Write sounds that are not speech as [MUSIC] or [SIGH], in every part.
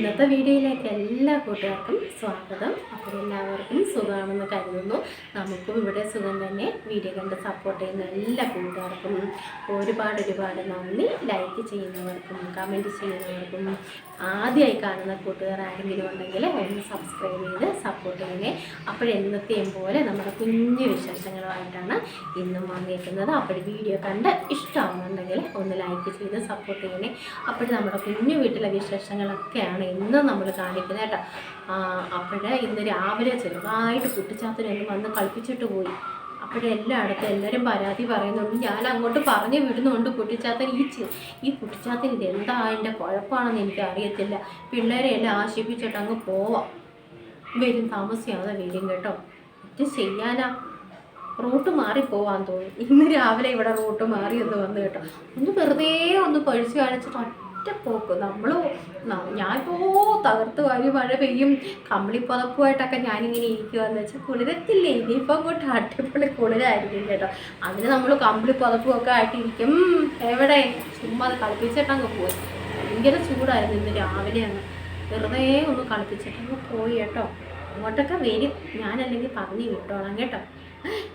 ഇന്നത്തെ വീഡിയോയിലേക്ക് എല്ലാ കൂട്ടുകാർക്കും സ്വാഗതം. അപ്പോൾ എല്ലാവർക്കും സുഖമാണെന്ന് കരുതുന്നു. നമുക്കും ഇവിടെ സുഖം തന്നെ. വീഡിയോ കണ്ട് സപ്പോർട്ട് ചെയ്യുന്ന എല്ലാ കൂട്ടുകാർക്കും ഒരുപാട് ഒരുപാട് നന്ദി. ലൈക്ക് ചെയ്യുന്നവർക്കും കമന്റ് ചെയ്യുന്നവർക്കും ആദ്യമായി കാണുന്ന കൂട്ടുകാർ ആരെങ്കിലും ഉണ്ടെങ്കിൽ ഒന്ന് സബ്സ്ക്രൈബ് ചെയ്ത് സപ്പോർട്ട് ചെയ്യണേ. അപ്പോഴെന്നത്തെയും പോലെ നമ്മുടെ കുഞ്ഞു വിശേഷങ്ങളുമായിട്ടാണ് ഇന്നും വന്നിരിക്കുന്നത്. അപ്പോൾ വീഡിയോ കണ്ട് ഇഷ്ടമാകുന്നുണ്ടെങ്കിൽ ഒന്ന് ലൈക്ക് ചെയ്ത് സപ്പോർട്ട് ചെയ്യണേ. അപ്പോൾ നമ്മുടെ കുഞ്ഞു വീട്ടിലെ വിശേഷങ്ങളൊക്കെയാണ് ഇന്ന് നമ്മൾ കാണിക്കുന്നത് കേട്ടോ. അപ്പോഴേ ഇന്ന് രാവിലെ ചെറുതായിട്ട് കുട്ടിച്ചാത്തനൊന്നും വന്ന് കളിപ്പിച്ചിട്ട് പോയി. അപ്പോഴെല്ലായിടത്തും എല്ലാവരും പരാതി പറയുന്നുണ്ട്. ഞാൻ അങ്ങോട്ട് പറഞ്ഞു വിടുന്നുണ്ട് കുട്ടിച്ചാത്തൻ. ഈ ഈ കുട്ടിച്ചാത്തൻ ഇത് എന്താ അതിന്റെ കുഴപ്പമാണെന്ന് എനിക്ക് അറിയത്തില്ല. പിള്ളേരെ എല്ലാം ആശിപ്പിച്ചിട്ട് അങ്ങ് പോവാം. വരും താമസിയാതെ വരും കേട്ടോ. ഇത് ചെയ്യാനാ? റൂട്ട് മാറി പോവാൻ തോന്നി ഇന്ന് രാവിലെ ഇവിടെ റൂട്ട് മാറി എന്ന് വന്നു കേട്ടോ. ഒന്ന് വെറുതെ ഒന്ന് പഴിച്ചു കാണിച്ചിട്ട് ഒറ്റ പോക്ക് നമ്മൾ ഞാനിപ്പോൾ തകർത്ത് വാരി മഴ പെയ്യും. കമ്പിളി പുതപ്പുമായിട്ടൊക്കെ ഞാനിങ്ങനെ ഇരിക്കുകയെന്ന് വെച്ചാൽ കുളിരത്തില്ലേ. ഇനിയിപ്പോൾ അങ്ങോട്ട് അടിപൊളി കുളിരായിരിക്കും കേട്ടോ. അതിന് നമ്മൾ കമ്പിളിപ്പുതപ്പും ഒക്കെ ആയിട്ടിരിക്കും. എവിടെ? ചുമ്മാ അത് കളിപ്പിച്ചിട്ടങ്ങ് പോയി. ഭയങ്കര ചൂടായിരുന്നു ഇന്ന് രാവിലെ അങ്ങ്. വെറുതെ ഒന്ന് കളിപ്പിച്ചിട്ടങ്ങ് പോയി കേട്ടോ. അങ്ങോട്ടൊക്കെ വരും. ഞാനല്ലെങ്കിൽ പറഞ്ഞു വിട്ടോളാം കേട്ടോ.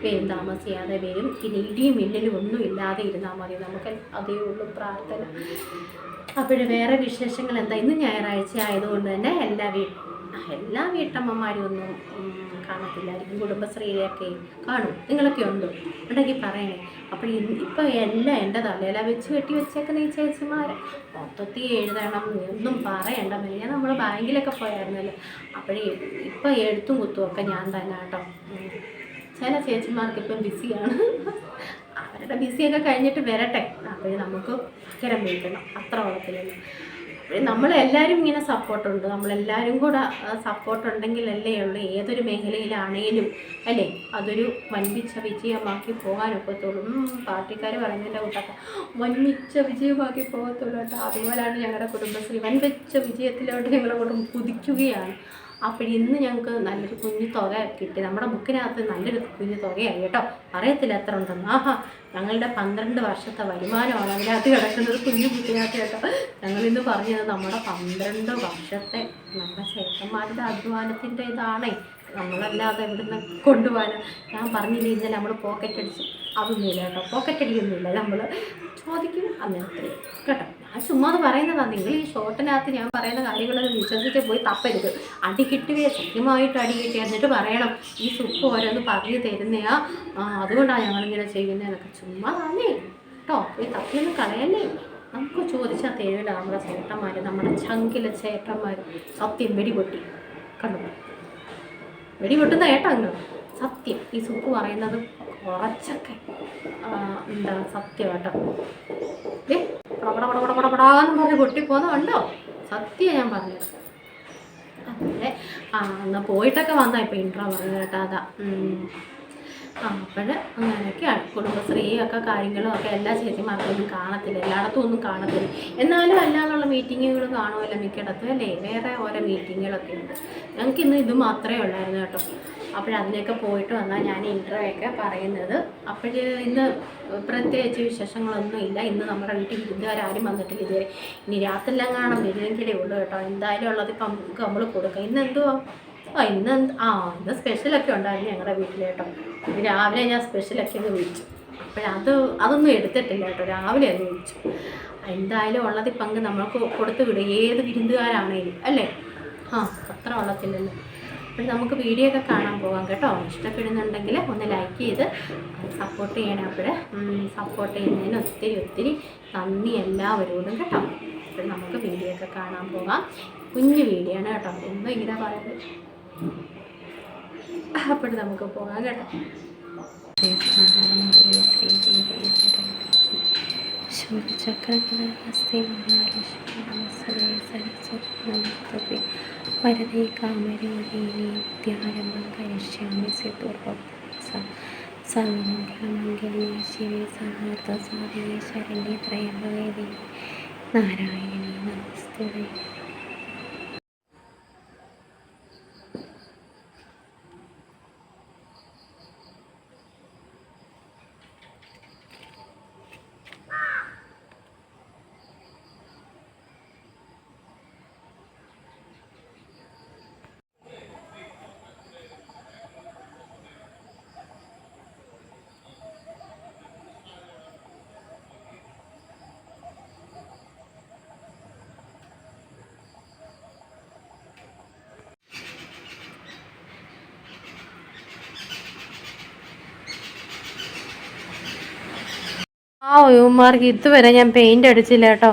വരും താമസിയാതെ വരും പിന്നെ ഇടിയും മിന്നലും ഒന്നും ഇല്ലാതെ ഇരുന്നാൽ മതി. നമുക്ക് അതേ ഉള്ളൂ പ്രാർത്ഥന. അപ്പോഴും വേറെ വിശേഷങ്ങൾ എന്താ? ഇന്ന് ഞായറാഴ്ച ആയതുകൊണ്ട് തന്നെ എല്ലാ വീ എല്ലാ വീട്ടമ്മമാരും ഒന്നും കാണത്തില്ലായിരിക്കും. കുടുംബശ്രീയൊക്കെ കാണും. നിങ്ങളൊക്കെ ഉണ്ടോ? ഉണ്ടെങ്കിൽ പറയണേ. അപ്പോൾ ഇന്ന് ഇപ്പം എല്ലാം എന്റെ തലയില വെച്ച് കെട്ടി വെച്ചേക്കുന്ന ഈ ചേച്ചിമാരെ. മൊത്തത്തിൽ എഴുതണം. ഒന്നും പറയണ്ട. പിന്നെ നമ്മൾ ബാങ്കിലൊക്കെ പോയായിരുന്നല്ലോ. അപ്പോഴേ ഇപ്പം എഴുത്തും കുത്തും ഒക്കെ ഞാൻ തന്നെ കേട്ടോ. ചില ചേച്ചിമാർക്ക് ഇപ്പം ബിസിയാണ്. അവരുടെ ബിസിയൊക്കെ കഴിഞ്ഞിട്ട് വരട്ടെ. അപ്പോൾ നമുക്ക് സ്ഥിരം വീട്ടണം അത്ര അപ്പോഴേ നമ്മളെല്ലാവരും ഇങ്ങനെ സപ്പോർട്ടുണ്ട്. നമ്മളെല്ലാവരും കൂടെ സപ്പോർട്ട് ഉണ്ടെങ്കിലല്ലേ ഉള്ളൂ. ഏതൊരു മേഖലയിലാണേലും അല്ലേ? അതൊരു വൻപിച്ച വിജയമാക്കി പോകാനൊക്കത്തുള്ളൂ. പാർട്ടിക്കാർ പറയുന്നതിന്റെ കൂട്ടൊക്കെ. വൻപിച്ച വിജയമാക്കി പോകത്തുള്ളൂ കേട്ടോ. അതുപോലെയാണ് ഞങ്ങളുടെ കുടുംബശ്രീ. വൻപിച്ച വിജയത്തിലോട്ട് ഞങ്ങളോട് കുതിക്കുകയാണ്. അപ്പോൾ ഇന്ന് ഞങ്ങൾക്ക് നല്ലൊരു കുഞ്ഞു തുക കിട്ടി. നമ്മുടെ ബുക്കിനകത്ത് നല്ലൊരു കുഞ്ഞു തുകയായി കേട്ടോ. അറിയത്തില്ല എത്ര ഉണ്ടെന്ന്. ആഹാ ഞങ്ങളുടെ പന്ത്രണ്ട് വർഷത്തെ വരുമാനമാണ് അതിനകത്ത് കിടക്കുന്നത് കുഞ്ഞു ബുക്കിനകത്ത് കേട്ടോ. ഞങ്ങളിന്ന് പറഞ്ഞത് നമ്മുടെ പന്ത്രണ്ട് വർഷത്തെ നമ്മുടെ ചേട്ടന്മാരുടെ അധ്വാനത്തിന്റെ ഇതാണേ നമ്മളല്ലാതെ ഇവിടുന്ന് കൊണ്ടുപോകാൻ ഞാൻ പറഞ്ഞില്ല കഴിഞ്ഞാൽ നമ്മൾ പോക്കറ്റ് അടിച്ച്. അതൊന്നുമില്ല കേട്ടോ. പോക്കറ്റ് അടിയൊന്നുമില്ല. നമ്മൾ ചോദിക്കും. അങ്ങനത്തെ കേട്ടോ. ഞാൻ ചുമ്മാ അത് പറയുന്നതാണ് നിങ്ങൾ ഈ ഷോർട്ടിനകത്ത് ഞാൻ പറയുന്ന കാര്യങ്ങളൊക്കെ വിശ്വസിച്ച് പോയി തപ്പരുത്. അടി കിട്ടുകയോ. സത്യമായിട്ട് അടി കിട്ടുക എന്നിട്ട് പറയണം. ഈ സുപ്പ് ഓരോന്ന് പറഞ്ഞു തരുന്നയാ. അതുകൊണ്ടാണ് ഞങ്ങളിങ്ങനെ ചെയ്യുന്നതെന്നൊക്കെ ചുമ്മാ തന്നെ കേട്ടോ. ഈ തപ്പിയൊന്നും കളയല്ലേ. നമുക്ക് ചോദിച്ചാൽ തരില്ല നമ്മുടെ ചേട്ടന്മാർ നമ്മുടെ ചങ്കിലെ ചേട്ടന്മാർ സത്യം വെടിപൊട്ടി. കണ്ടു? വെടിപൊട്ടുന്ന കേട്ടോ അങ്ങനെ സത്യം ഈ സുപ്പ് പറയുന്നത് കുറച്ചൊക്കെ എന്താ സത്യം കേട്ടോ. ഏ പടപടപടപടപടാന്ന് പറഞ്ഞ് പൊട്ടിപ്പോന്ന കണ്ടോ? സത്യം ഞാൻ പറഞ്ഞത്. അങ്ങനെ ആ എന്നാൽ പോയിട്ടൊക്കെ വന്നാൽ ഇപ്പം ഇൻട്രോ പറഞ്ഞു കേട്ടോ അതാ. അപ്പോൾ അങ്ങനെയൊക്കെയാണ് കുടുംബശ്രീയൊക്കെ കാര്യങ്ങളും ഒക്കെ എല്ലാ ചേച്ചിമാർക്കൊന്നും കാണത്തില്ല. എല്ലായിടത്തും ഒന്നും കാണത്തില്ല. എന്നാലും അല്ലാതുള്ള മീറ്റിങ്ങുകൾ കാണുമല്ലോ മിക്കയിടത്തും അല്ലേ? വേറെ ഓരോ മീറ്റിങ്ങുകളൊക്കെ ഉണ്ട്. ഞങ്ങൾക്ക് ഇന്ന് ഇത് മാത്രമേ ഉള്ളായിരുന്നു കേട്ടോ. അപ്പോഴതിനൊക്കെ പോയിട്ട് വന്നാൽ ഞാൻ ഇൻട്രോ ഒക്കെ പറയുന്നത്. അപ്പോൾ ഇന്ന് പ്രത്യേകിച്ച് വിശേഷങ്ങളൊന്നും ഇല്ല. ഇന്ന് നമ്മുടെ വീട്ടിൽ വിരുന്നുകാരും വന്നിട്ടില്ല ഇതുവരെ. ഇനി രാത്രിയെല്ലാം കാണാൻ വരുമെങ്കിലേ ഉള്ളൂ കേട്ടോ. എന്തായാലും ഉള്ളത് ഇപ്പം നമുക്ക് നമ്മൾ കൊടുക്കാം. ഇന്ന് എന്തുവാ? ആ ഇന്ന് ആ ഇന്ന് സ്പെഷ്യലൊക്കെ ഉണ്ടായിരുന്നു ഞങ്ങളുടെ വീട്ടിൽ കേട്ടോ. രാവിലെ ഞാൻ സ്പെഷ്യലൊക്കെ ഒന്ന് വിളിച്ചു. അപ്പോഴത് അതൊന്നും എടുത്തിട്ടില്ല കേട്ടോ. രാവിലെ ഒന്ന് വിളിച്ചു. എന്തായാലും ഉള്ളത് പങ്ക് നമ്മൾക്ക് കൊടുത്തു വിടും. ഏത് വിരുന്നുകാരാണെങ്കിലും അല്ലേ? ആ അത്ര ഉള്ളത്തില്ലല്ലോ അപ്പോൾ നമുക്ക് വീഡിയോ ഒക്കെ കാണാൻ പോകാം കേട്ടോ. ഇഷ്ടപ്പെടുന്നുണ്ടെങ്കിൽ ഒന്ന് ലൈക്ക് ചെയ്ത് സപ്പോർട്ട് ചെയ്യണം അപ്പോൾ സപ്പോർട്ട് ചെയ്യുന്നതിന് ഒത്തിരി ഒത്തിരി നന്ദി എല്ലാവരോടും കേട്ടോ. അപ്പോൾ നമുക്ക് വീഡിയോ ഒക്കെ കാണാൻ പോകാം കുഞ്ഞു വീഡിയോ ആണ് കേട്ടോ. എന്തോ ഇങ്ങനെ പറയുന്നത്. അപ്പോൾ നമുക്ക് പോകാം കേട്ടോ. ശൂരചക്രകലഹസ്തേ വരദേ കാമരൂപിണി വിദ്യാരംഭം കരിഷ്യാമി സിദ്ധൂർവം സർവമംഗളമംഗളേ ശിവേ സമർത്ഥ സാധികേ ശരണ്യ ത്രയംബകേ നാരായണി നമസ്തേ ആ യുവമാർക്ക് ഇതുവരെ ഞാൻ പെയിന്റ് അടിച്ചില്ല കേട്ടോ.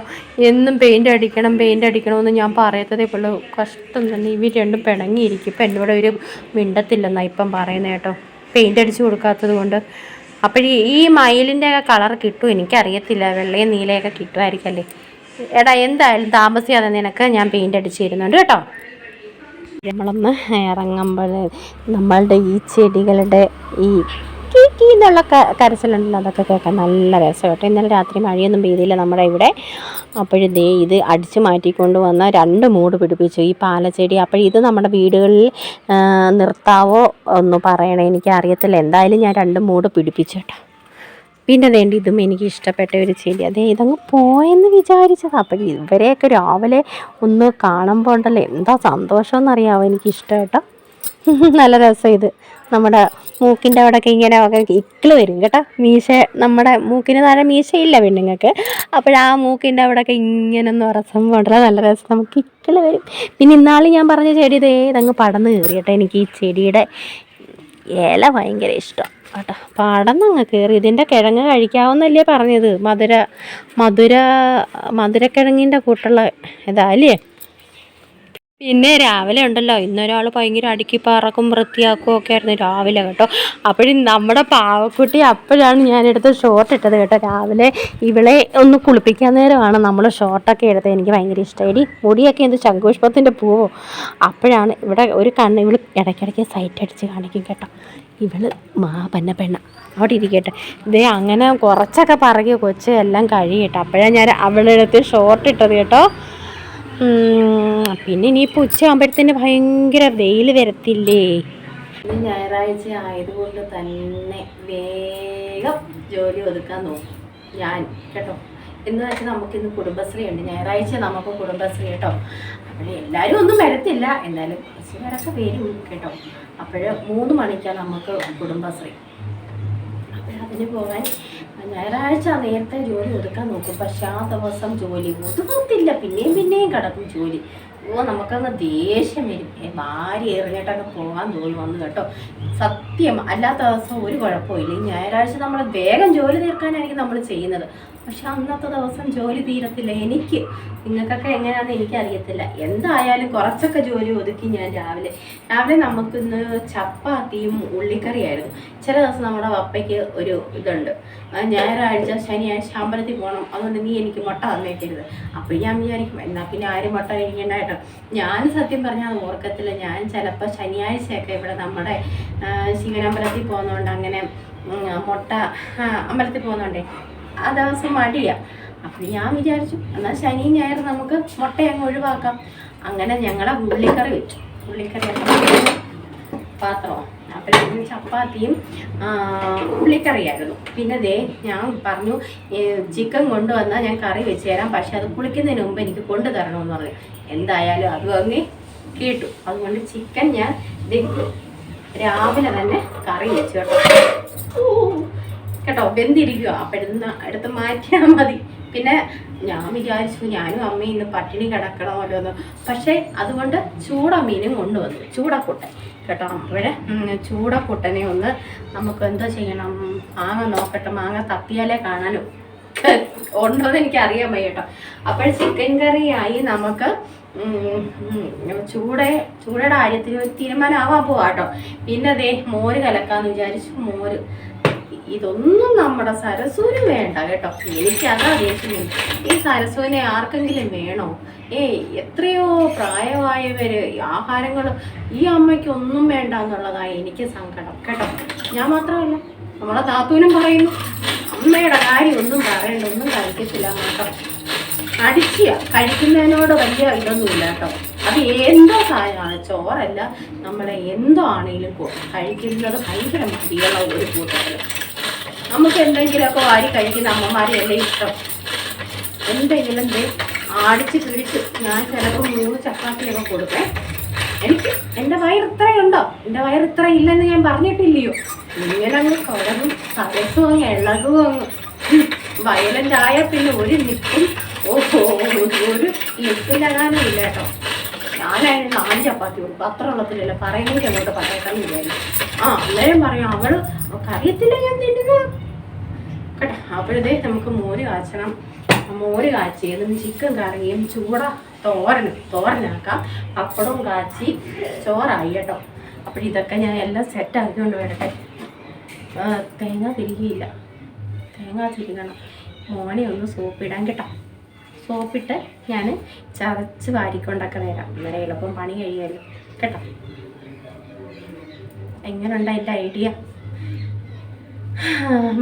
എന്നും പെയിന്റ് അടിക്കണം പെയിന്റ് അടിക്കണമെന്ന് ഞാൻ പറയത്തതേ ഉള്ളൂ. കഷ്ടം തന്നെ. ഇവർ രണ്ടും പിണങ്ങിയിരിക്കും. ഇപ്പം എന്നോട് ഒരു മിണ്ടത്തില്ലെന്നാണ് ഇപ്പം പറയുന്നത് കേട്ടോ. പെയിന്റ് അടിച്ച് കൊടുക്കാത്തത് കൊണ്ട്. അപ്പോൾ ഈ മയിലിന്റെ കളർ കിട്ടും എനിക്കറിയത്തില്ല. വെള്ളയും നീലയൊക്കെ കിട്ടുമായിരിക്കല്ലേ. എടാ എന്തായാലും താമസിയാതെ നിനക്ക് ഞാൻ പെയിന്റ് അടിച്ച് തരുന്നുണ്ട് കേട്ടോ. നമ്മളൊന്ന് ഇറങ്ങുമ്പോൾ നമ്മളുടെ ഈ ചെടികളുടെ ഈ കീ എന്നുള്ള കരച്ചിലുണ്ടല്ലോ അതൊക്കെ കേൾക്കാൻ നല്ല രസം കേട്ടോ ഇന്നലെ രാത്രി മഴയൊന്നും പെയ്തില്ല നമ്മുടെ ഇവിടെ. അപ്പോഴിതേ ഇത് അടിച്ചു മാറ്റിക്കൊണ്ട് വന്ന രണ്ട് മൂട് പിടിപ്പിച്ചു. ഈ പാലച്ചെടി അപ്പോൾ ഇത് നമ്മുടെ വീടുകളിൽ നിർത്താവോ ഒന്ന് പറയണേ. എനിക്ക് അറിയത്തില്ല എന്തായാലും ഞാൻ രണ്ട് മൂട് പിടിപ്പിച്ചു കേട്ടോ. പിന്നെ വേണ്ടി ഇതും എനിക്ക് ഇഷ്ടപ്പെട്ട ഒരു ചെടി. അതേ ഇതങ്ങ് പോയെന്ന് വിചാരിച്ചത്. അപ്പം ഇവരെയൊക്കെ രാവിലെ ഒന്ന് കാണുമ്പോൾ ഉണ്ടല്ലോ. എന്താ സന്തോഷം എന്നറിയാമോ എനിക്ക് ഇഷ്ടം കേട്ടോ. [LAUGHS] നല്ല രസം ഇത്. നമ്മുടെ മൂക്കിന്റെ അവിടെയൊക്കെ ഇങ്ങനെ ഒക്കെ ഇക്കിൾ വരും കേട്ടോ. മീശ നമ്മുടെ മൂക്കിന് താഴെ മീശയില്ല പെണ്ണുങ്ങൾക്ക്. അപ്പോഴാ മൂക്കിന്റെ അവിടെയൊക്കെ ഇങ്ങനെ ഒന്ന് ഉറസം വളരെ നല്ല രസം. നമുക്ക് ഇക്കിൾ വരും. പിന്നെ ഇന്നാളും ഞാൻ പറഞ്ഞ ചെടി ഇതേ പടന്ന് കയറി കേട്ടോ. എനിക്ക് ഈ ചെടിയുടെ ഇല ഭയങ്കര ഇഷ്ടം കേട്ടോ. പടന്നങ്ങ് കയറി. ഇതിന്റെ കിഴങ്ങ് കഴിക്കാവുന്നല്ലേ പറഞ്ഞത്. മധുര മധുര മധുരക്കിഴങ്ങിന്റെ കൂട്ടുള്ള ഇതാ അല്ലേ? പിന്നെ രാവിലെ ഉണ്ടല്ലോ ഇന്നൊരാൾ ഭയങ്കര അടുക്കി പറക്കും വൃത്തിയാക്കും ഒക്കെ ആയിരുന്നു രാവിലെ കേട്ടോ. അപ്പോഴും നമ്മുടെ പാവക്കുട്ടി അപ്പോഴാണ് ഞാനെടുത്ത് ഷോർട്ട് ഇട്ടത് കേട്ടോ. രാവിലെ ഇവളെ ഒന്ന് കുളിപ്പിക്കാൻ നേരമാണ് നമ്മൾ ഷോർട്ടൊക്കെ എടുത്തത്. എനിക്ക് ഭയങ്കര ഇഷ്ടമായി മുടിയൊക്കെ എന്ത് ശംഖുപുഷ്പത്തിന്റെ പൂവോ? അപ്പോഴാണ് ഇവിടെ ഒരു കണ്ണ് ഇവൾ ഇടയ്ക്കിടയ്ക്ക് സൈറ്റ് അടിച്ച് കാണിക്കും കേട്ടോ. ഇവൾ മാ പന്ന പെണ്ണ. അവിടെ ഇരിക്കട്ടെ. ഇതേ അങ്ങനെ കുറച്ചൊക്കെ പറകെ കൊച്ച് എല്ലാം കഴിയട്ടെ. അപ്പോഴാണ് ഞാൻ അവളെടുത്ത് ഷോർട്ട് ഇട്ടത് കേട്ടോ. പിന്നെ ഇനിയിപ്പോൾ ഉച്ചയാകുമ്പോഴത്തേന് ഭയങ്കര വെയിൽ വരത്തില്ലേ? ഞായറാഴ്ച ആയതുകൊണ്ട് തന്നെ വേഗം ജോലി ഒതുക്കാൻ നോക്കും. ഞാൻ കേട്ടോ? എന്ന് വെച്ചാൽ നമുക്കിന്ന് കുടുംബശ്രീ ഉണ്ട് ഞായറാഴ്ച നമുക്ക് കുടുംബശ്രീ കേട്ടോ? അപ്പോൾ എല്ലാവരും ഒന്നും വരത്തില്ല. എന്നാലും കുറച്ച് പേരൊക്കെ വരും കേട്ടോ? അപ്പോൾ മൂന്ന് മണിക്കാണ് നമുക്ക് കുടുംബശ്രീ. അപ്പോൾ അതിന് പോകാൻ ഞായറാഴ്ച നേരത്തെ ജോലി കൊടുക്കാൻ നോക്കും. പക്ഷെ ആ ദിവസം ജോലി ഒതുക്കത്തില്ല പിന്നെയും പിന്നെയും കിടക്കും ജോലി. ഓ നമുക്കങ്ങ് ദേഷ്യം വരും. ഭാര്യ എറിഞ്ഞിട്ടങ്ങ് പോകാൻ തോന്നി വന്നു കേട്ടോ. സത്യം അല്ലാത്ത ദിവസം ഒരു കുഴപ്പമില്ല ഈ ഞായറാഴ്ച നമ്മൾ വേഗം ജോലി തീർക്കാനായിരിക്കും നമ്മൾ ചെയ്യുന്നത്. പക്ഷെ അന്നത്തെ ദിവസം ജോലി തീരത്തില്ല. എനിക്ക് നിങ്ങൾക്കൊക്കെ എങ്ങനെയാണെന്ന് എനിക്കറിയത്തില്ല. എന്തായാലും കുറച്ചൊക്കെ ജോലി ഒതുക്കി ഞാൻ രാവിലെ. രാവിലെ നമുക്കിന്ന് ചപ്പാത്തിയും ഉള്ളിക്കറിയായിരുന്നു. ചില ദിവസം നമ്മുടെ പപ്പയ്ക്ക് ഒരു ഇതുണ്ട്. ഞായറാഴ്ച ശനിയാഴ്ച അമ്പലത്തിൽ പോകണം. അതുകൊണ്ട് നീ എനിക്ക് മുട്ട തന്നേക്കരുത്. അപ്പോൾ ഞാൻ വിചാരിക്കും എന്നാൽ പിന്നെ ആരും മുട്ട കഴിക്കണ്ടായിട്ടോ ഞാൻ സത്യം പറഞ്ഞാൽ ഓർക്കത്തില്ല. ഞാൻ ചിലപ്പോൾ ശനിയാഴ്ചയൊക്കെ ഇവിടെ നമ്മുടെ ശിവനമ്പലത്തിൽ പോകുന്നതുകൊണ്ട് അങ്ങനെ മുട്ട അമ്പലത്തിൽ പോകുന്നതുകൊണ്ടേ ആ ദിവസം മടിയ. അപ്പം ഞാൻ വിചാരിച്ചു എന്നാൽ ശനി ഞായർ നമുക്ക് മുട്ട അങ്ങ് ഒഴിവാക്കാം. അങ്ങനെ ഞങ്ങളെ ഉള്ളിക്കറി വെച്ചു. ഉള്ളിക്കറി പാത്രമാണ് അപ്പം ചപ്പാത്തിയും ഉള്ളിക്കറിയായിരുന്നു. പിന്നെ ദേ ഞാൻ പറഞ്ഞു ചിക്കൻ കൊണ്ടുവന്നാൽ ഞാൻ കറി വെച്ച് തരാം. പക്ഷെ അത് കുളിക്കുന്നതിന് മുമ്പ് എനിക്ക് കൊണ്ടു തരണമെന്ന് പറഞ്ഞു. എന്തായാലും അത് അങ്ങ് കേട്ടു. അതുകൊണ്ട് ചിക്കൻ ഞാൻ രാവിലെ തന്നെ കറി വെച്ചു കേട്ടോ. കേട്ടോ വെന്തിരിക്കുക അപ്പം എടുത്ത് എടുത്ത് മാറ്റിയാൽ മതി. പിന്നെ ഞാൻ വിചാരിച്ചു ഞാനും അമ്മയും ഇന്ന് പട്ടിണി കിടക്കണമല്ലോ എന്ന് പക്ഷേ അതുകൊണ്ട് ചൂട മീനും കൊണ്ടുവന്നു. ചൂടക്കുട്ടൻ കേട്ടോ അപ്പോഴേ ചൂടക്കുട്ടനെ ഒന്ന് നമുക്ക് എന്താ ചെയ്യണം? മാങ്ങ നോക്കട്ടെ. മാങ്ങ തപ്പിയാലേ കാണാനും. ഉണ്ടോ എന്ന് എനിക്കറിയാൻ വയ്യ കേട്ടോ. അപ്പോൾ ചിക്കൻ കറിയായി നമുക്ക് ചൂട ചൂടയുടെ കാര്യത്തിൽ തീരുമാനമാവാൻ പോവാട്ടോ പിന്നെ അതേ മോര് കലക്കാന്ന് വിചാരിച്ചു. മോര്. ഇതൊന്നും നമ്മുടെ സരസൂന് വേണ്ട കേട്ടോ. എനിക്ക് അതാ ദേഷ്യം. ഈ സരസൂനെ ആർക്കെങ്കിലും വേണോ? ഏയ് എത്രയോ പ്രായമായവര് ആഹാരങ്ങൾ ഈ അമ്മയ്ക്ക് ഒന്നും വേണ്ട എന്നുള്ളതായി എനിക്ക് സങ്കടം. കേട്ടോ. ഞാൻ മാത്രമല്ല നമ്മളെ താത്തൂനും പറയുന്നു അമ്മയുടെ കാര്യം ഒന്നും പറയണ്ട ഒന്നും കഴിക്കത്തില്ല കേട്ടോ അടിക്കുക കഴിക്കുന്നതിനോട് വലിയ ഇതൊന്നുമില്ല കേട്ടോ. അത് എന്തോ സാധനമാണ് ചോറല്ല. നമ്മളെ എന്തോ ആണെങ്കിലും കഴിക്കുന്നത് ഭയങ്കര മടിയുള്ള ഒരു കൂട്ടത്തിൽ നമുക്ക് എന്തെങ്കിലുമൊക്കെ വാരി കഴിക്കുന്ന അമ്മമാരെയല്ലേ ഇഷ്ടം? എന്തെങ്കിലും ദേ ആടിച്ച് പിടിച്ച് ഞാൻ ചിലപ്പോൾ മൂന്ന് ചപ്പാത്തിയൊക്കെ കൊടുക്കേ എനിക്ക് എന്റെ വയർ ഇത്രയുണ്ടോ? എന്റെ വയർ ഇത്ര ഇല്ലെന്ന് ഞാൻ പറഞ്ഞിട്ടില്ലയോ? ഇങ്ങനെ അങ്ങ് കുഴവും സരസും അങ്ങ് ഇളകും അങ്ങ്. വയലന്റ് പിന്നെ ഒരു നിപ്പും ഓഹോ ഒരു നിപ്പിലകാനും ഇല്ല കേട്ടോ. ഞാനായിരുന്നു നാല് ചപ്പാത്തി കൊടുക്കും അത്ര ഉള്ളത്തിലല്ല പറയുന്നത് അങ്ങോട്ട് പറയട്ടെന്ന് വിചാരിക്കും ആ അന്നേരം പറയും അവൾ അറിയത്തില്ല ഞാൻ തിന്നുക കേട്ടോ. അപ്പോഴേ നമുക്ക് മോര് കാച്ചണം. മോര് കാച്ചിയതും ചിക്കൻ കറിയും ചൂട. തോരനും തോരനാക്കാം. പപ്പടവും കാച്ചി ചോറായി കേട്ടോ. അപ്പോൾ ഇതൊക്കെ ഞാൻ എല്ലാം സെറ്റ് ആക്കിക്കൊണ്ട് വരട്ടെ. തേങ്ങ തിരികെയില്ല. തേങ്ങ തിരികണം. മോനെ ഒന്ന് സോപ്പിടാൻ കേട്ടോ. സോപ്പിട്ട് ഞാൻ ചതച്ച് വാരിക്കൊണ്ടൊക്കെ വരാം. അന്നേരം എളുപ്പം പണി കഴിയുമല്ലോ. കേട്ടോ. എങ്ങനെയുണ്ട് എന്റെ ഐഡിയ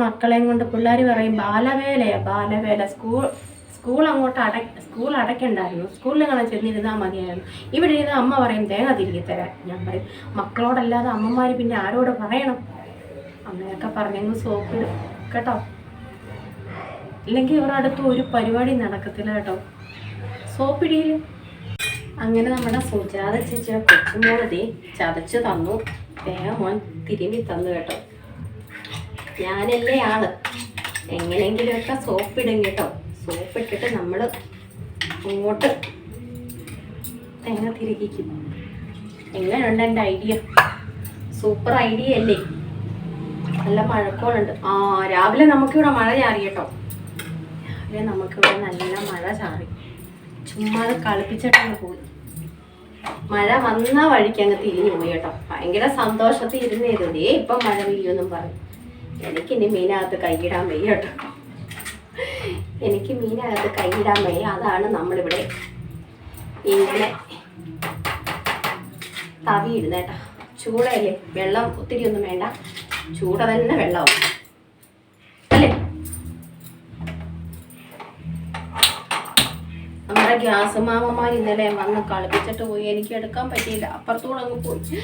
മക്കളെയും കൊണ്ട് പിള്ളേർ പറയും ബാലവേലയാണ് ബാലവേല. സ്കൂൾ സ്കൂൾ അങ്ങോട്ട് അട സ്കൂൾ അടയ്ക്കണ്ടായിരുന്നു. സ്കൂളിൽ കാണാൻ ചെന്നിരുന്നാൽ മതിയായിരുന്നു. ഇവിടെ ഇരുന്ന് അമ്മ പറയും തേങ്ങ തിരികെ തരാൻ. ഞാൻ പറയും മക്കളോടല്ലാതെ അമ്മമാർ പിന്നെ ആരോട് പറയണം? അങ്ങനെയൊക്കെ പറഞ്ഞെങ്കിൽ സോപ്പിടും. കേട്ടോ? ഇല്ലെങ്കിൽ ഇവരുടെ അടുത്ത് ഒരു പരിപാടി നടക്കത്തില്ല കേട്ടോ. സോപ്പിടിയിൽ അങ്ങനെ നമ്മുടെ സുജാത ചേച്ചിയുടെ കൊച്ചുമോളതി ചതച്ച് തന്നു. തേങ്ങ മോൻ തിരുമ്പി തന്നു കേട്ടോ. ഞാനല്ലേ ആൾ. എങ്ങനെയെങ്കിലുമൊക്കെ സോപ്പ് ഇടും കേട്ടോ. സോപ്പ് ഇട്ടിട്ട് നമ്മൾ അങ്ങോട്ട് തേങ്ങ തിരികിക്കും. എങ്ങനെയുണ്ട് എന്റെ ഐഡിയ? സൂപ്പർ ഐഡിയ അല്ലേ? നല്ല മഴക്കോളുണ്ട്. ആ രാവിലെ നമുക്കിവിടെ മഴ ചാറി കേട്ടോ. രാവിലെ നമുക്കിവിടെ നല്ല മഴ ചാറി. ചുമ്മാ അത് കളിപ്പിച്ചിട്ടങ്ങ് പോയി. മഴ വന്ന വഴിക്ക് അങ്ങ് തിരിഞ്ഞു പോയി കേട്ടോ. ഭയങ്കര സന്തോഷത്തിൽ ഇരുന്നേത് ദേ ഇപ്പം മഴ പെയ്യുമെന്നും പറയും. എനിക്ക് ഇനി മീനകത്ത് കൈയിടാൻ വയ്യ കേട്ടോ. എനിക്ക് മീനകത്ത് കൈയിടാൻ വയ്യ. അതാണ് നമ്മളിവിടെ ഇങ്ങനെ തവി ഇടുന്നത് കേട്ടോ. ചൂടയല്ലേ വെള്ളം ഒത്തിരി ഒന്നും വേണ്ട. ചൂട തന്നെ വെള്ളമാവും. അല്ലേ? നമ്മുടെ ഗ്യാസ് മാമമാർ ഇന്നലെ വന്ന് കളിപ്പിച്ചിട്ട് പോയി. എനിക്ക് എടുക്കാൻ പറ്റിയില്ല. അപ്പുറത്തൂടെ അങ്ങ് പോയി.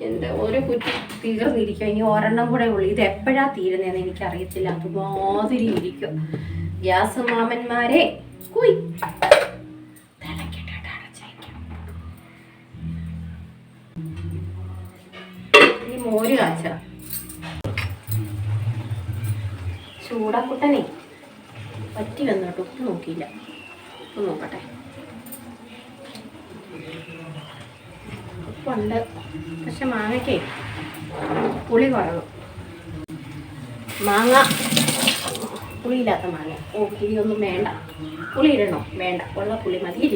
എന്റെ ഒരു കുറ്റി തീർന്നിരിക്കും ഇനി ഒരെണ്ണം കൂടെ ഉള്ളു. ഇത് എപ്പോഴാ തീരുന്നതെന്ന് എനിക്കറിയത്തില്ല. അതുമാതിരി ഇരിക്കും. ഗ്യാസ് മാമന്മാരെ മോര് കാച്ച. ചൂടാക്കുട്ടനെ. പറ്റി വന്നോട്ടെ ഉപ്പ് നോക്കിയില്ല. ഉപ്പ് നോക്കട്ടെ. ഉപ്പുണ്ട്. പക്ഷെ മാങ്ങയ്ക്ക് പുളി കുറവ്. മാങ്ങ. പുളിയില്ലാത്ത മാങ്ങ. ഓ പുളിയൊന്നും വേണ്ട. പുളി ഇടണോ? വേണ്ട. ഉള്ള പുളി മതി.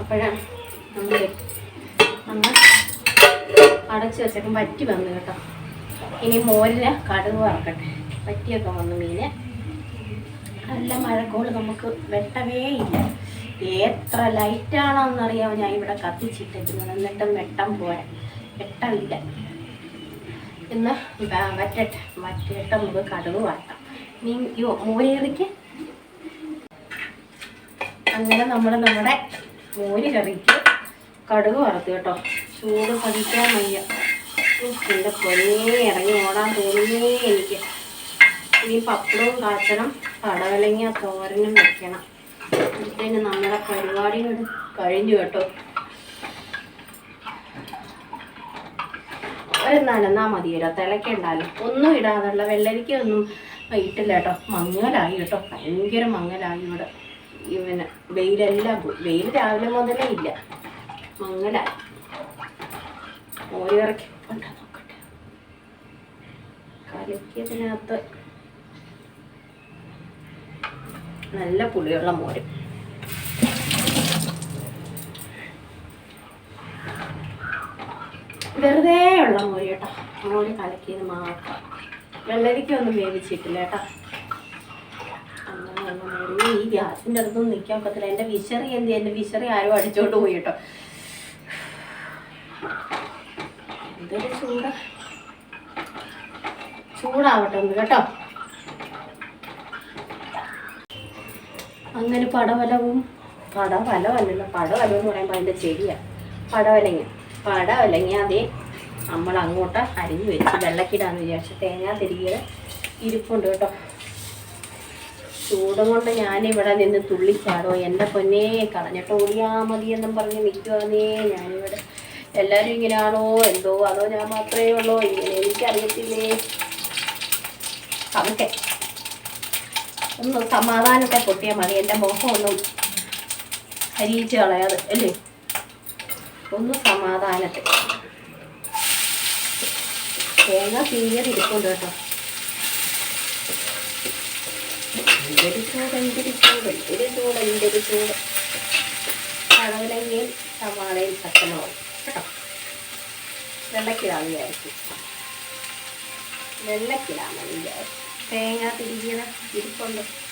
അപ്പോഴാണ് നമ്മൾ അങ്ങ് അടച്ച് വെച്ചേക്കും വറ്റി വന്നു കേട്ടോ. ഇനി മോരിൽ കടുക് വറക്കട്ടെ. വറ്റിയൊക്കെ വന്നു മീന്. നല്ല മഴക്കോൾ നമുക്ക് വെട്ടവേ ഇല്ല. എത്ര ലൈറ്റാണോ എന്നറിയാമോ ഞാൻ ഇവിടെ കത്തിച്ചിട്ടിരിക്കുന്നത് എന്നിട്ടും വെട്ടം പോരാ. വെട്ടമില്ല. ഇന്ന് വറ്റട്ടെ വറ്റിട്ട് നമുക്ക് കടുക് വാട്ടാം മീൻ യോ മോരേറിക്ക് അങ്ങനെ നമ്മൾ നമ്മുടെ മോര് കറിക്ക് കടുക് വറുത്ത് കേട്ടോ. ചൂട് പതിക്കാൻ വയ്യ. എന്റെ പൊന്നേ ഇറങ്ങി ഓടാൻ തോന്നുന്നേ എനിക്ക്. ഇനി പപ്പടവും കാച്ചണം പടവലങ്ങ തോരനും വെക്കണം. ഇതിന് നമ്മുടെ പരിപാടികൾ കഴിഞ്ഞു കേട്ടോ. ഒരു നനന്നാ മതിയല്ലോ തിളക്കണ്ടാലും. ഒന്നും ഇടാതുള്ള വെള്ളരിക്ക ഒന്നും ഇട്ടില്ല കേട്ടോ. മങ്ങലായി കേട്ടോ ഭയങ്കര മങ്ങലായി ഇവിടെ. ഇവന് വെയിലെല്ലാം പോയി വെയിൽ രാവിലെ മുതലേ ഇല്ല. മങ്ങലായി. ഓരിറക്കി നോക്കട്ടെ. കലക്കിയതിനകത്ത് നല്ല പുളിയുള്ള മോര്. വെറുതെ ഉള്ള മോര് കേട്ടോ. മോര് കലക്കിയത് മാത്രം. വെള്ളരിക്കൊന്നും വേവിച്ചിട്ടില്ല കേട്ടോ. അങ്ങനെയുള്ള ഈ ഗ്യാസിന്റെ അടുത്തൊന്നും നിൽക്കാൻ പറ്റില്ല എന്റെ വിശറി എന്ത് എന്റെ വിശറി ആരും അടിച്ചോണ്ട് പോയി കേട്ടോ. എന്തൊരു ചൂട. ചൂടാവട്ടെ ഒന്ന് കേട്ടോ. അങ്ങനെ പടവലവും പടവലവല്ലല്ലോ. പടവലം എന്ന് പറയുമ്പോൾ അതിന്റെ ചെടിയാണ് പടവലങ്ങ. പടവലങ്ങ അതേ നമ്മൾ അങ്ങോട്ട് അരിഞ്ഞ് വെച്ച് വെള്ളക്കിടാന്ന് വിചാരിച്ചു തേങ്ങ തിരികെ ഇരിപ്പുണ്ട് കേട്ടോ. ചൂടും കൊണ്ട് ഞാനിവിടെ നിന്ന് തുള്ളിച്ചാടോ. എന്റെ പൊന്നേ കളഞ്ഞിട്ട് ഓടിയാ മതി എന്നും പറഞ്ഞ് നിൽക്കുവാന്നേ ഞാനിവിടെ. എല്ലാവരും ഇങ്ങനെയാണോ എന്തോ അതോ ഞാൻ മാത്രമേ ഉള്ളൂ. ഇങ്ങനെ എനിക്കറിയത്തില്ലേ? അതൊക്കെ ഒന്ന് സമാധാനത്തെ പൊട്ടിയാൽ മതി. എന്റെ മുഖം ഒന്നും അരിയിച്ച് കളയാതെ അല്ലേ? ഒന്ന് സമാധാനത്തിൽ. തേങ്ങ തീയതിരിപ്പുണ്ട് കേട്ടോ. എന്തൊരു പച്ചമുളകും കേട്ടോ. വെള്ളക്കിടാന്ന് വിചാരിച്ചു. വെള്ളക്കിടാമെന്ന് വിചാരിച്ചു. തേങ്ങ തിരികെ ഇരിപ്പുണ്ട്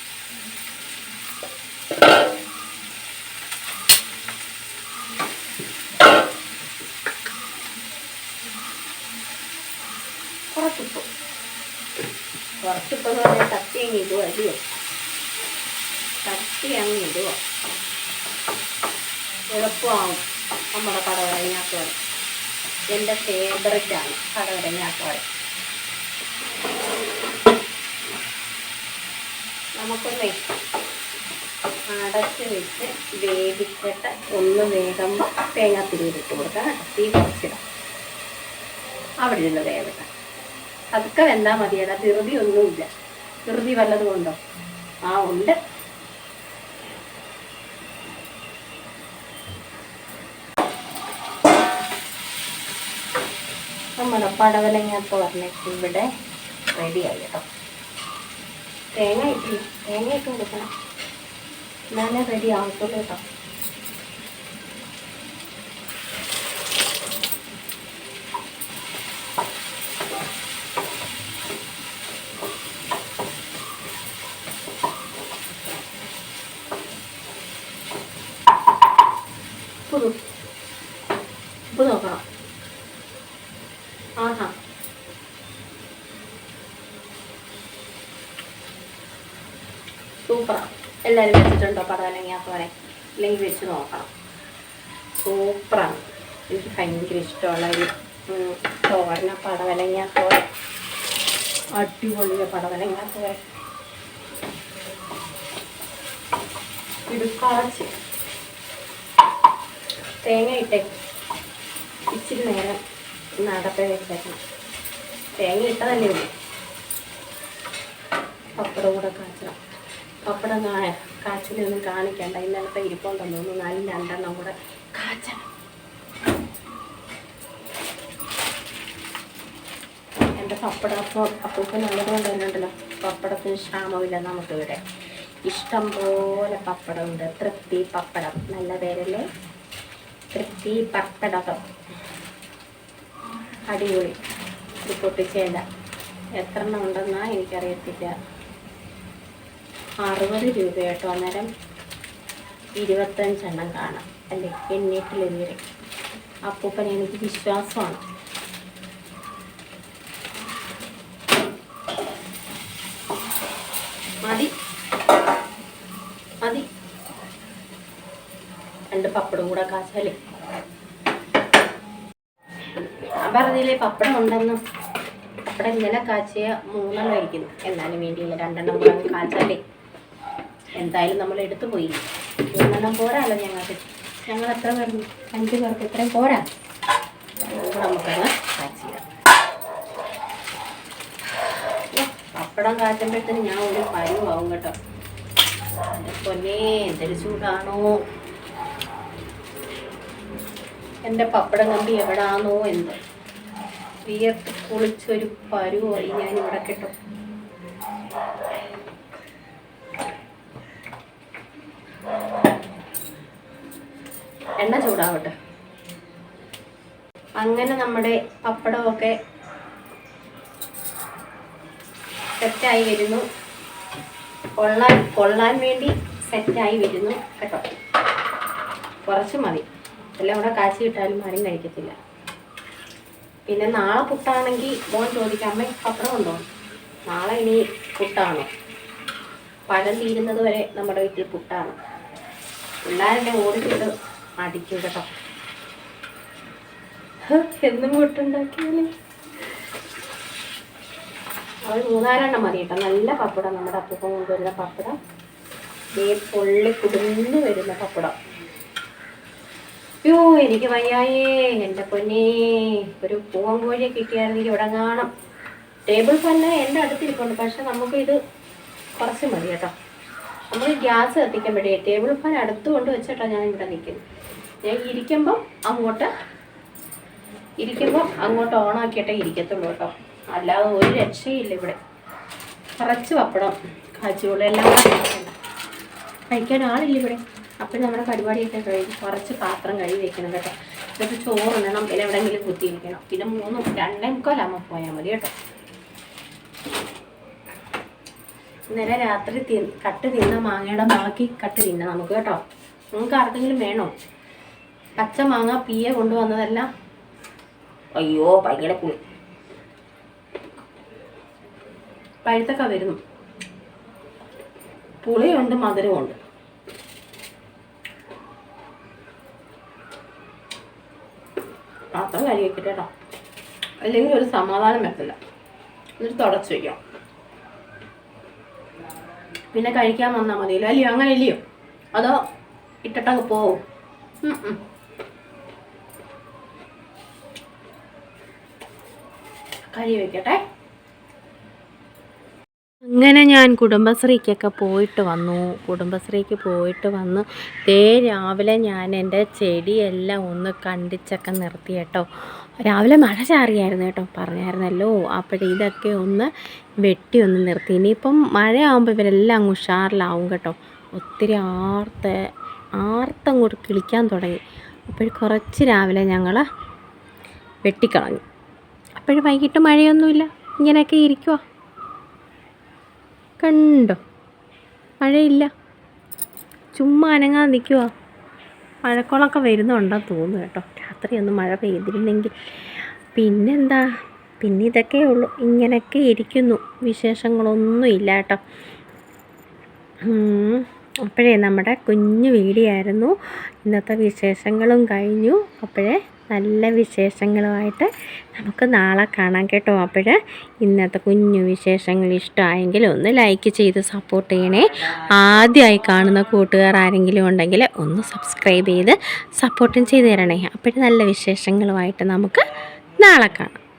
കുറച്ചിപ്പോ എന്ന് പറഞ്ഞാൽ തട്ടി അങ്ങ് ഇടുവോ അല്ലയോ? തട്ടി അങ്ങ് ഇടുവോ? എളുപ്പമാവും നമ്മുടെ കടവരങ്ങാത്തോടെ. എന്റെ ഫേവററ്റാണ് കടവരങ്ങാത്തോടെ. നമുക്കൊന്നേ അടച്ച് വെച്ച് വേവിച്ചിട്ട് ഒന്ന് വേകുമ്പോൾ തേങ്ങാത്തിരിയിട്ട് കൊടുക്കാം. കേട്ടോ തീ കുറച്ചിടാം. അവിടെ ഇരുന്ന് വേവട്ടെ അതൊക്കെ വെന്താൽ മതിയടാ. ധൃതി ഒന്നുമില്ല. ധൃതി വല്ലതും ഉണ്ടോ? ആ ഉണ്ട്. നമ്മുടെ പടവലങ്ങാത്ത പറഞ്ഞിട്ട് ഇവിടെ റെഡിയായി കേട്ടോ തേങ്ങ ഇട്ടില്ല തേങ്ങ ഇട്ട് കൊടുക്കണം. എന്നാലേ റെഡി ആവത്തുള്ളൂ കേട്ടോ. പുതു ഉപ്പ് നോക്കണം ആഹാ സൂപ്പറാ എല്ലാവരും വെച്ചിട്ടുണ്ടോ? പടവലങ്ങാത്തോനെ അല്ലെങ്കിൽ വെച്ച് നോക്കണം സൂപ്പറാണ് എനിക്ക് ഭയങ്കര ഇഷ്ടമുള്ള ഒരു തോരന തോരന പടവലങ്ങാത്തോരൻ അടിപൊളിയ പടവലങ്ങാത്തോരൻ ഇടുക്കാച്ചി തേങ്ങ ഇട്ടേ ഇച്ചിരി നേരം നടപ്പേ വെച്ചേക്കണം. തേങ്ങ ഇട്ടതല്ലേ ഉള്ളൂ. പപ്പടം കൂടെ കാച്ചണം പപ്പടം കാച്ചിലൊന്നും കാണിക്കണ്ട. ഇന്നലത്തെ ഇരിപ്പുണ്ടെന്ന് തോന്നുന്നു. നാലും രണ്ടെണ്ണം കൂടെ കാച്ചണം. എന്റെ പപ്പടം അപ്പോൾ അപ്പൂപ്പൻ ഉള്ളത് കൊണ്ട് തന്നെ ഉണ്ടല്ലോ. പപ്പടത്തിന് ക്ഷാമമില്ല നമുക്കിവിടെ. ഇഷ്ടം പോലെ പപ്പടമുണ്ട്. തൃപ്തി പപ്പടം. നല്ല പേരല്ലേ? തൃപ്തി പത്തടക്കം അടിപൊളി. ഇത് പൊട്ടിച്ചേല എത്ര എണ്ണം ഉണ്ടെന്നാ എനിക്കറിയത്തില്ല. അറുപത് രൂപ കേട്ടോ അന്നേരം ഇരുപത്തഞ്ചെണ്ണം കാണാം. അല്ലേ? എണ്ണീട്ടിലെതിരെ അപ്പൂപ്പൻ എനിക്ക് വിശ്വാസമാണ്. മതി. പപ്പടം കൂടെ കാച്ചാലേ. ഞാൻ പറഞ്ഞില്ലേ പപ്പടം ഉണ്ടെന്ന്. പപ്പടം ഇങ്ങനെ കാച്ചിയ മൂന്നെണ്ണം ആയിരിക്കുന്നു എന്നാലും വേണ്ടിയില്ല. രണ്ടെണ്ണം കൂടെ കാച്ചാലേ. എന്തായാലും നമ്മൾ എടുത്തു പോയി. മൂന്നെണ്ണം പോരാല്ലോ ഞങ്ങൾക്ക്. ഞങ്ങൾ എത്ര പേർ അഞ്ച് പേർക്ക് ഇത്രയും പോരാ? നമുക്കത് പപ്പടം കാച്ചുമ്പോഴത്തേന് ഞാൻ ഒരു പരുവാകും കേട്ടോ. പൊന്നേ എന്തൊരു ചൂടാണോ. എന്റെ പപ്പടം കമ്പി എവിടാന്നോ എന്ന്. വിയർത്ത് കുളിച്ചൊരു പരുവായി ഞാൻ ഇവിടെ കിട്ടും. എണ്ണ ചൂടാവട്ടെ. അങ്ങനെ നമ്മുടെ പപ്പടമൊക്കെ സെറ്റായി വരുന്നു. കൊള്ളാൻ കൊള്ളാൻ വേണ്ടി സെറ്റായി വരുന്നു. കേട്ടോ. കുറച്ച് മതി. എല്ലാം കൂടെ കാച്ചി ഇട്ടാലും ആരും കഴിക്കത്തില്ല. പിന്നെ നാളെ പുട്ടാണെങ്കിൽ മോൻ ചോദിക്കാം അമ്മ ഉണ്ടോ? നാളെ ഇനി പുട്ടാണോ. പഴം തീരുന്നത് വരെ നമ്മുടെ വീട്ടിൽ പുട്ടാണ്. പിള്ളേരുടെ ഓടിച്ചിട്ട് അടിക്കും കേട്ടോ. എന്നും പുട്ടുണ്ടാക്കിയാലേ അവർ മൂന്നാലെണ്ണം മതി കേട്ടോ. നല്ല പപ്പടം നമ്മുടെ അപ്പൂപ്പം കൊണ്ടുവരുന്ന പപ്പടം. ദേ പൊള്ളി കുടുന്നു വരുന്ന പപ്പടം. യോ എനിക്ക് വയ്യായേ. എന്റെ പൊന്നേ ഒരു പൂവൻ കോഴിയെ കിട്ടിയായിരുന്നെങ്കിൽ ഇവിടെ കാണാം. ടേബിൾ ഫാന് എന്റെ അടുത്തിരിപ്പുണ്ട്. പക്ഷെ നമുക്ക് ഇത് കുറച്ച് മതി കേട്ടോ. നമ്മൾ ഗ്യാസ് കത്തിക്കുമ്പോഴേ ടേബിൾ ഫാൻ അടുത്ത് കൊണ്ട് വെച്ചിട്ടാണ് ഞാൻ ഇവിടെ നിൽക്കുന്നത്. ഞാൻ ഇരിക്കുമ്പം അങ്ങോട്ട് ഇരിക്കുമ്പോൾ അങ്ങോട്ട് ഓണാക്കിയിട്ടേ ഇരിക്കത്തുള്ളൂ കേട്ടോ. അല്ലാതെ ഒരു രക്ഷയില്ല ഇവിടെ. കുറച്ച് പപ്പടം കാച്ചുകൊള്ളെല്ലാം. കഴിക്കാൻ ആളില്ല ഇവിടെ. അപ്പം നമ്മുടെ പരിപാടിയൊക്കെ കഴിഞ്ഞ് കുറച്ച് പാത്രം കഴുകി വെക്കണം കേട്ടോ. എന്നിട്ട് ചോറിടണം പിന്നെ എവിടെയെങ്കിലും കുത്തിയിരിക്കണം. പിന്നെ മൂന്നും രണ്ടേ മുക്കാലാകുമ്പോൾ പോയാൽ മതി കേട്ടോ. ഇന്നലെ രാത്രി തി കട്ട് തിന്ന മാങ്ങയുടെ ബാക്കി കട്ട് തിന്ന നമുക്ക് കേട്ടോ. നിങ്ങൾക്ക് ആർക്കെങ്കിലും വേണോ? പച്ച മാങ്ങ പീയെ കൊണ്ടുവന്നതല്ല? അയ്യോ ഭയങ്കര പുളി പഴുത്തൊക്കെ വരുന്നു. പുളിയുണ്ട് മധുരമുണ്ട്. പാത്രം കഴുകി വെക്കട്ടെ കേട്ടോ അല്ലെങ്കിൽ ഒരു സമാധാനം വെക്കില്ല. എന്നിട്ട് തുടച്ച് വയ്ക്കാം പിന്നെ കഴിക്കാൻ വന്നാൽ മതിയല്ലോ. അല്ലയോ? അങ്ങനെ ഇല്ലയോ? അതോ ഇട്ടിട്ടങ്ങ് പോവും. കരി വെക്കട്ടെ. അങ്ങനെ ഞാൻ കുടുംബശ്രീക്കൊക്കെ പോയിട്ട് വന്നു. കുടുംബശ്രീക്ക് പോയിട്ട് വന്ന് ദേ രാവിലെ ഞാൻ എന്റെ ചെടിയെല്ലാം ഒന്ന് കണ്ടിച്ചൊക്കെ നിർത്തി കേട്ടോ. രാവിലെ മഴ ചാറിയായിരുന്നു കേട്ടോ. പറഞ്ഞായിരുന്നല്ലോ. അപ്പോൾ ഇതൊക്കെ ഒന്ന് വെട്ടി ഒന്ന് നിർത്തി. ഇനിയിപ്പം മഴയാകുമ്പോൾ ഇവരെല്ലാം അങ്ങ് ഉഷാറിലാവും കേട്ടോ. ഒത്തിരി ആർത്തം ആർത്തങ്ങോട്ട് കിളിക്കാൻ തുടങ്ങി. അപ്പോൾ കുറച്ച് രാവിലെ ഞങ്ങൾ വെട്ടിക്കളഞ്ഞു. അപ്പോഴും വൈകിട്ട് മഴയൊന്നുമില്ല. ഇങ്ങനെയൊക്കെ ഇരിക്കുവാ. കണ്ടോ? മഴയില്ല. ചുമ്മാ അനങ്ങാതെ നിൽക്കുക മഴക്കോളൊക്കെ വരുന്നുണ്ടെന്ന് തോന്നുന്നു കേട്ടോ. രാത്രി രാത്രിയൊന്നും മഴ പെയ്തിരുന്നെങ്കിൽ. പിന്നെന്താ? പിന്നെ ഇതൊക്കെ ഉള്ളൂ. ഇങ്ങനെയൊക്കെ ഇരിക്കുന്നു. വിശേഷങ്ങളൊന്നും ഇല്ല കേട്ടോ. അപ്പോഴേ നമ്മുടെ കുഞ്ഞു വീടിയായിരുന്നു ഇന്നത്തെ വിശേഷങ്ങളും കഴിഞ്ഞു. അപ്പോഴേ നല്ല വിശേഷങ്ങളുമായിട്ട് നമുക്ക് നാളെ കാണാം കേട്ടോ. അപ്പോൾ ഇന്നത്തെ കുഞ്ഞു വിശേഷങ്ങൾ ഇഷ്ടമായെങ്കിൽ ഒന്ന് ലൈക്ക് ചെയ്ത് സപ്പോർട്ട് ചെയ്യണേ. ആദ്യമായി കാണുന്ന കൂട്ടുകാർ ആരെങ്കിലും ഉണ്ടെങ്കിൽ ഒന്ന് സബ്സ്ക്രൈബ് ചെയ്ത് സപ്പോർട്ടും ചെയ്ത് തരണേ. അപ്പോൾ നല്ല വിശേഷങ്ങളുമായിട്ട് നമുക്ക് നാളെ കാണാം.